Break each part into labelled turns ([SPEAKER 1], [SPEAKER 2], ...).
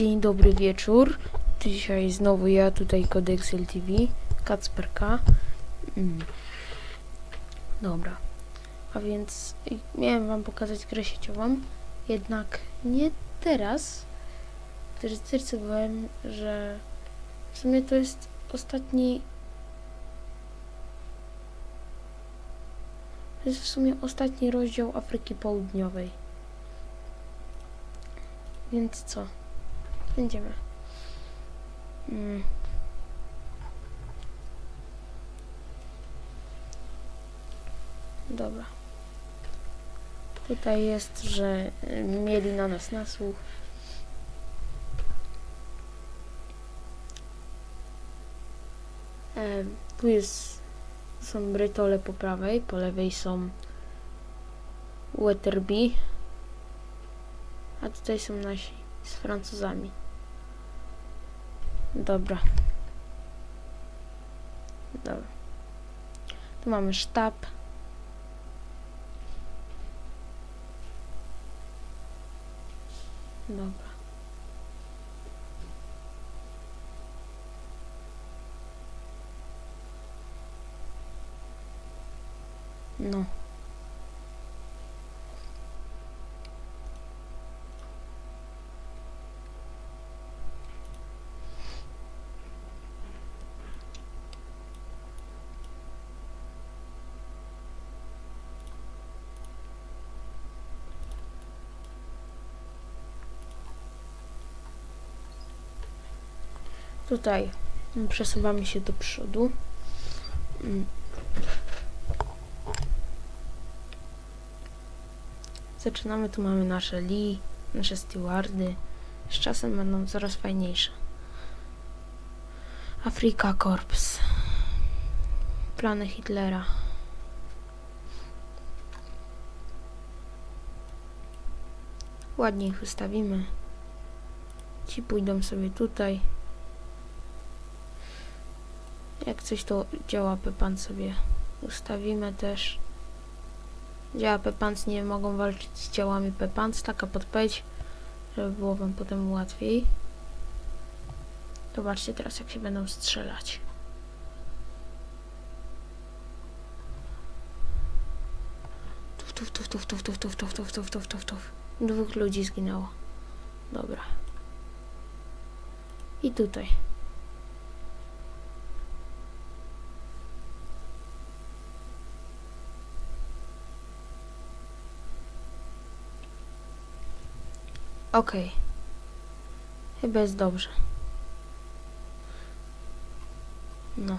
[SPEAKER 1] Dzień dobry wieczór. Dzisiaj znowu ja, tutaj Codex LTV, Kacperka. Mm. Dobra. A więc miałem wam pokazać grę sieciową, jednak nie teraz, gdyż zdecydowałem, że w sumie to jest ostatni To jest w sumie ostatni rozdział Afryki Południowej. Więc co? Będziemy. Mm. Dobra. Tutaj jest, że y, mieli na nas nasłuch. Em, tu jest, są Brytole po prawej, po lewej są Weatherby, a tutaj są nasi z Francuzami. Dobra. Dobra. Tu mamy sztab. Dobra. No. Tutaj przesuwamy się do przodu. Mm. Zaczynamy, tu mamy nasze Lee, nasze stewardy. Z czasem będą coraz fajniejsze. Afrika Korps. Plany Hitlera. Ładnie ich ustawimy. Ci pójdą sobie tutaj. Jak coś to działa Pepan sobie ustawimy też. Działa Pepans nie mogą walczyć z działami Pepans, taka podpowiedź, żeby było wam potem łatwiej. Zobaczcie teraz jak się będą strzelać. Tuf, tuf, tuf, tuf, tuf, tuf, tuf, tuf, tuf, tuf, tuf, tuf, tuf. Dwóch ludzi zginęło. Dobra. I tutaj. Okej. Chyba jest dobrze. No.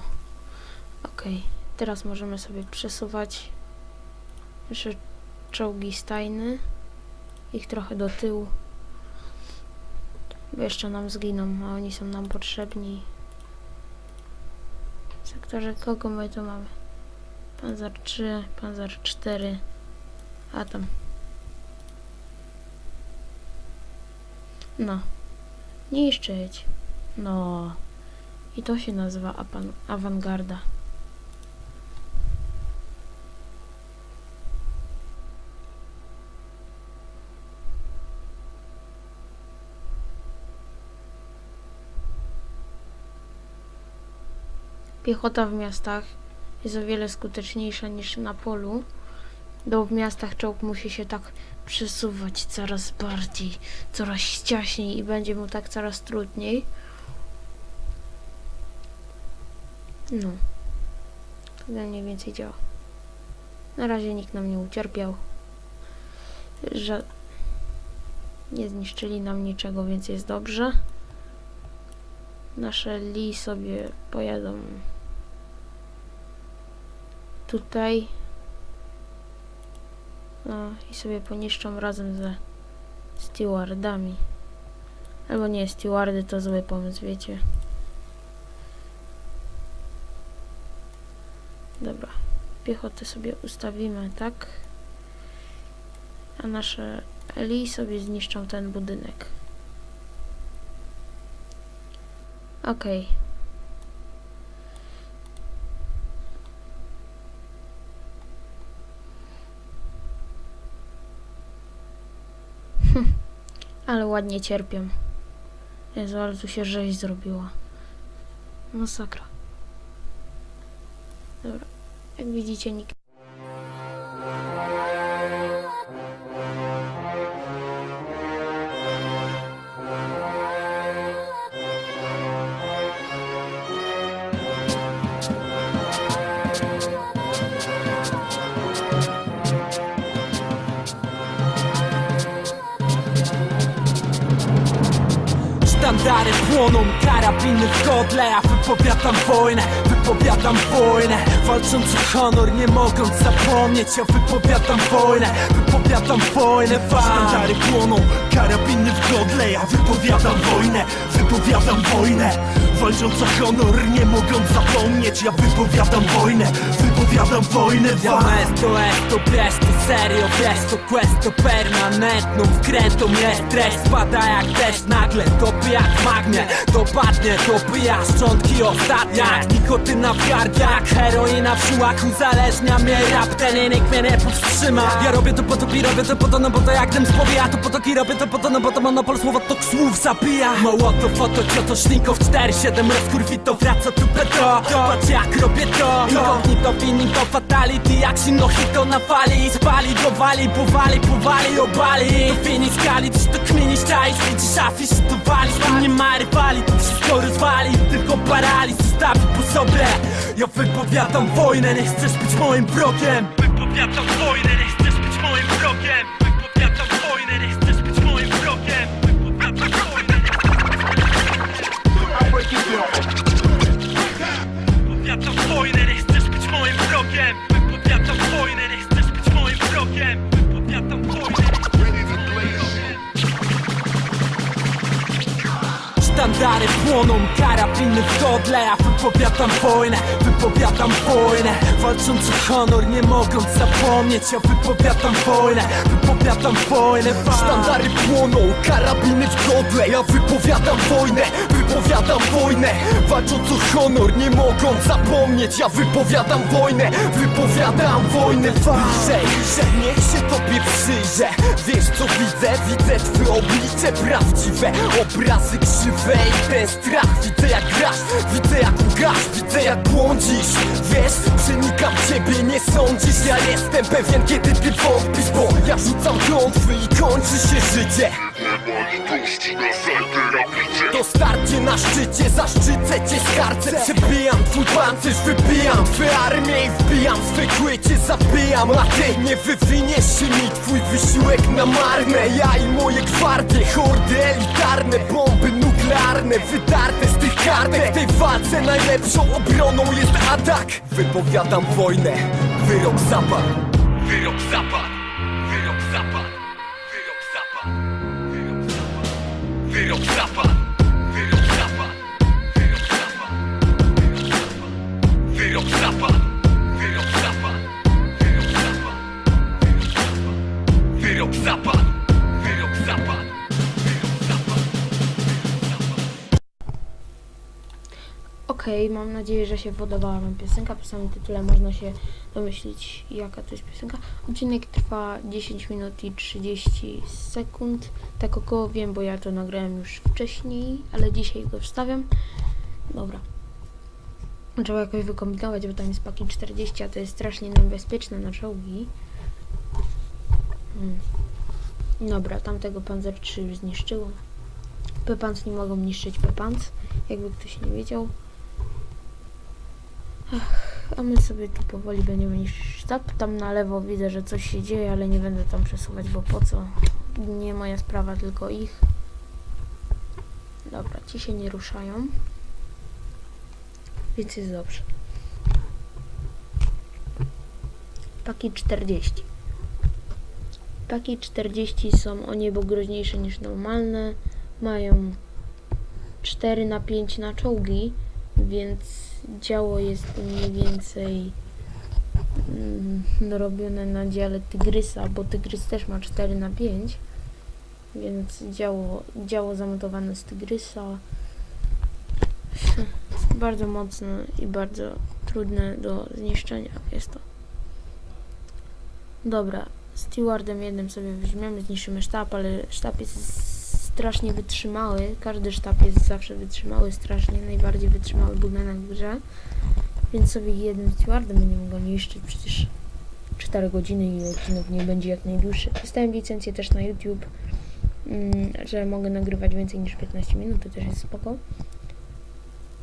[SPEAKER 1] Okej. Teraz możemy sobie przesuwać nasze czołgi stajny. Ich trochę do tyłu. Bo jeszcze nam zginą, a oni są nam potrzebni. W sektorze kogo my tu mamy? Panzer 3, Panzer 4. A tam No. Niszczyć. No. I to się nazywa awangarda. Piechota w miastach jest o wiele skuteczniejsza niż na polu. Bo w miastach czołg musi się tak przesuwać coraz bardziej, coraz ciaśniej i będzie mu tak coraz trudniej. No. Tak mniej więcej działa. Na razie nikt nam nie ucierpiał. Że nie zniszczyli nam niczego, więc jest dobrze. Nasze li sobie pojadą tutaj. No i sobie poniszczą razem ze stewardami. Albo nie, stewardy to zły pomysł, wiecie. Dobra, piechotę sobie ustawimy tak. A nasze Eli sobie zniszczą ten budynek. Okej. Ale ładnie cierpią. Jezu, ale tu się rzeź zrobiła. Masakra. Dobra. Jak widzicie, nikt...
[SPEAKER 2] Sztandary płoną, karabiny w godle Ja wypowiadam wojnę, wypowiadam wojnę. Walcząc o honor, nie mogąc zapomnieć Ja wypowiadam wojnę, wypowiadam wojnę. Wam
[SPEAKER 3] Sztandary płoną, karabiny w godle Ja wypowiadam wojnę, wypowiadam wojnę Walcząc o honor, nie mogąc zapomnieć Ja wypowiadam wojnę, wypowiadam wojnę. Wam
[SPEAKER 2] esto, esto, presto, serio, presto, questo, permanentną Wkrętą jest treść, spada jak deszcz Nagle topy jak magnie, dopadnie Topy jak szczątki ostatnia Jak nikotyna w gardach, heroina w siłach Uzależnia mnie rap, ten nikt mnie nie powstrzyma. Ja robię to po to robię to po to, no bo to jak tym spowija To po to i robię to po to, no bo to monopol słowa to słów zabija. Mołotow, foto, cioto, szlinkow 4-7 rozkurwito wraca tu peto Patrz jak robię to. Inkognito, finito, fatality Jak hito na fali. Spali Powali, powali, powali, obali. To finish skali, coś to kminisz, czaisz Widzisz afisz, to walisz. Tu nie ma rywali, to wszystko rozwali. Tylko paraliż zostawi po sobie. Ja wypowiadam wojnę, nie chcesz być moim wrogiem. Wypowiadam wojnę, nie chcesz być moim wrogiem Wypowiadam wojnę, nie chcesz być moim wrogiem. Wypowiadam wojnę, nie chcesz być moim wrogiem Sztandary płoną, karabiny w godle Ja wypowiadam wojnę, wypowiadam wojnę. Walcząc o honor, nie mogąc zapomnieć Ja wypowiadam wojnę, wypowiadam wojnę. Wam.
[SPEAKER 3] Sztandary płoną, karabiny w godle Ja wypowiadam wojnę, wypowiadam wojnę. Walcząc o honor, nie mogąc zapomnieć Ja wypowiadam wojnę, wypowiadam wojnę. Bliżej, że niech się tobie przyjrzę Wiesz co widzę? Widzę twoje oblicze prawdziwe Obrazy krzywe i ten strach Widzę jak grasz, widzę jak ugasz Widzę jak błądzisz. Wiesz, przenikam ciebie, nie sądzisz? Ja jestem pewien kiedy ty wątpisz Bo ja rzucam klątwy i kończy się życie. To starcie na szczycie, zaszczycę cię skarcę Przebijam twój pancerz, wybijam twoje armię i wbijam. Swe kłycie Zabijam, a ty nie wywiniesz się. Mi Twój wysiłek na marne Ja i moje gwardie, hordy elitarne Bomby nuklearne, wydarte z tych kartek. W tej walce najlepszą obroną jest atak. Wypowiadam wojnę, wyrok zapadł. Wyrok zapadł, wyrok zapadł. Wyrok zapadł, wyrok zapadł. Wyrok zapadł,
[SPEAKER 1] Okej, mam nadzieję, że się podobała Wam piosenka. Po samym tytule można się domyślić, jaka to jest piosenka. Odcinek trwa 10 minut i 30 sekund. Tak około wiem, bo ja to nagrałem już wcześniej, ale dzisiaj go wstawiam. Dobra. Trzeba jakoś wykombinować, bo tam jest paki 40, a to jest strasznie niebezpieczne na czołgi. Hmm. Dobra, tamtego Panzer 3 już zniszczyło. Pepans nie mogą niszczyć Pepans, jakby ktoś nie wiedział. A my sobie tu powoli będziemy niszczyć sztab. Tam na lewo widzę, że coś się dzieje, ale nie będę tam przesuwać, bo po co? Nie moja sprawa, tylko ich. Dobra, ci się nie ruszają. Więc jest dobrze. Paki 40. Paki 40 są o niebo groźniejsze niż normalne. Mają 4 na 5 na czołgi, więc działo jest mniej więcej mm, robione na dziale Tygrysa, bo Tygrys też ma 4 na 5 więc działo, działo zamontowane z Tygrysa bardzo mocne i bardzo trudne do zniszczenia jest to. Dobra, stewardem jednym sobie weźmiemy, zniszczymy sztab, ale sztab jest strasznie wytrzymały. Każdy sztab jest zawsze wytrzymały, strasznie. Najbardziej wytrzymały był na grze. Więc sobie jednym stewardem będziemy go niszczyć. Przecież 4 godziny i odcinek nie będzie jak najdłuższy. Dostałem licencję też na YouTube, mm, że mogę nagrywać więcej niż 15 minut, to też jest spoko.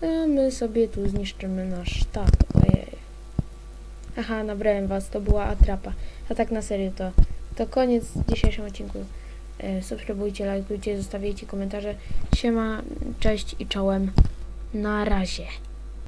[SPEAKER 1] A my sobie tu zniszczymy nasz sztab. Ojej. Aha, nabrałem was, to była atrapa. A tak na serio to, to koniec w dzisiejszym odcinku. E, subskrybujcie, lajkujcie, zostawiajcie komentarze. Siema, cześć i czołem. Na razie.